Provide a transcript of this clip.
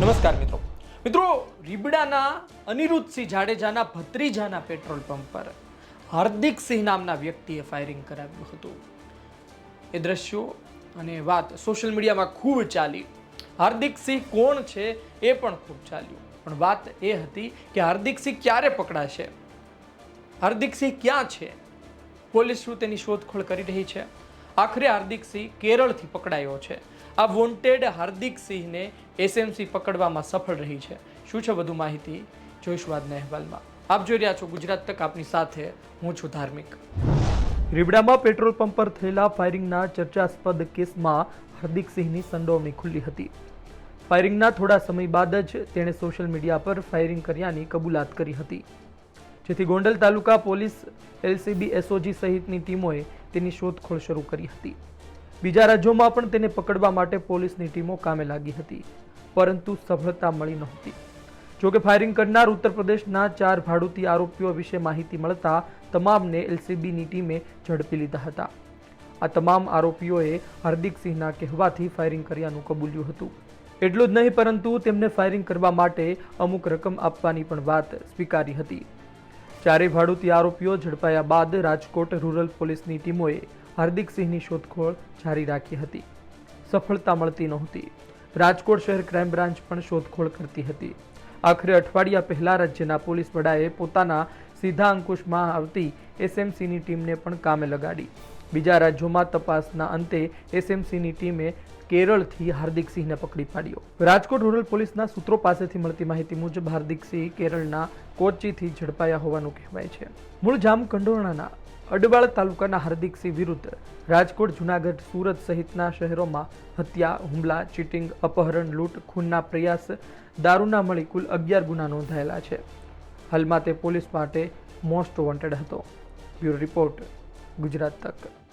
નમસ્કાર મિત્રો. મિત્રો, રીબડાના અનિરુદ્ધસિંહ જાડેજાના ભત્રીજાના પેટ્રોલ પંપ પર હાર્દિક સિંહ નામના વ્યક્તિએ ફાયરિંગ કરાવ્યું હતું. એ દ્રશ્યો અને વાત સોશિયલ મીડિયામાં ખૂબ ચાલી. હાર્દિક સિંહ કોણ છે એ પણ ખૂબ ચાલ્યું. પણ વાત એ હતી કે હાર્દિક સિંહ ક્યારે પકડાશે? હાર્દિકસિંહ ક્યાં છે? પોલીસ શું તેની શોધખોળ કરી રહી છે? આખરે હાર્દિકસિંહ કેરળથી પકડાયો છે. આ વોન્ટેડ હાર્દિક સિંહને એસએમસી પકડવામાં સફળ રહી છે. શું છે વધુ માહિતી? જોઈશું આજના અહેવાલમાં. આપ જોઈ રહ્યા છો ગુજરાત તક, આપની સાથે હું છું ધાર્મિક. રીબડામાં પેટ્રોલ પંપ પર થયેલા ફાયરિંગના ચર્ચાસ્પદ કેસમાં હાર્દિકસિંહની સંડોવણી ખુલ્લી હતી. ફાયરિંગના થોડા સમય બાદ જ તેણે સોશિયલ મીડિયા પર ફાયરિંગ કર્યાની કબૂલાત કરી હતી. જેથી Gondal taluka police, LCB, SOG સહિતની ટીમોએ તેની શોધખોળ શરૂ કરી હતી. બીજા રાજ્યોમાં પણ તેને પકડવા માટે પોલીસની ટીમો કામે લાગી હતી, પરંતુ સફળતા મળી નહોતી. જોકે ફાયરિંગ કરનાર ઉત્તર પ્રદેશના ચાર ભાડુતી આરોપીઓ વિશે માહિતી મળતા તમામને એલસીબીની ટીમે ઝડપી લીધા હતા. આ તમામ આરોપીઓએ હાર્દિકસિંહના કહેવાથી ફાયરિંગ કર્યાનું કબૂલ્યું હતું. એટલું જ નહીં, પરંતુ તેમને ફાયરિંગ કરવા માટે અમુક રકમ આપવાની પણ વાત સ્વીકારી હતી. ચારેય ભાડુતી આરોપીઓ ઝડપાયા બાદ રાજકોટ રૂરલ પોલીસની ટીમોએ હાર્દિકસિંહની શોધખોળ જારી રાખી હતી. સફળતા મળતી નહોતી. રાજકોટ શહેર ક્રાઇમ બ્રાન્ચ પણ શોધખોળ કરતી હતી. આખરે અઠવાડિયા પહેલા રાજ્યના પોલીસ વડાએ પોતાના સીધા અંકુશમાં આવતી એસએમસીની ટીમને પણ કામે લગાડી. બીજા રાજ્યોમાં તપાસના અંતે એસએમસીની ટીમે કેરળથી હાર્દિક સિંહને પકડી પાડ્યો. રાજકોટ રૂરલ પોલીસના સૂત્રો પાસેથી મળતી માહિતી મુજબ હાર્દિક સિંહ કેરળના કોચીથી ઝડપાયા હોવાનું કહેવાય છે. મૂળ જામકંડોરણાના અડવાળ તાલુકાના હાર્દિકસિંહ વિરુદ્ધ રાજકોટ, જુનાગઢ, સુરત સહિતના શહેરોમાં હત્યા, હુમલા, ચીટિંગ, અપહરણ, લૂંટ, ખૂનના પ્રયાસ, દારૂના મળી કુલ અગિયાર ગુના નોંધાયેલા છે. હાલમાં તે પોલીસ માટે મોસ્ટ વોન્ટેડ હતો. Bureau report Gujarat Tak.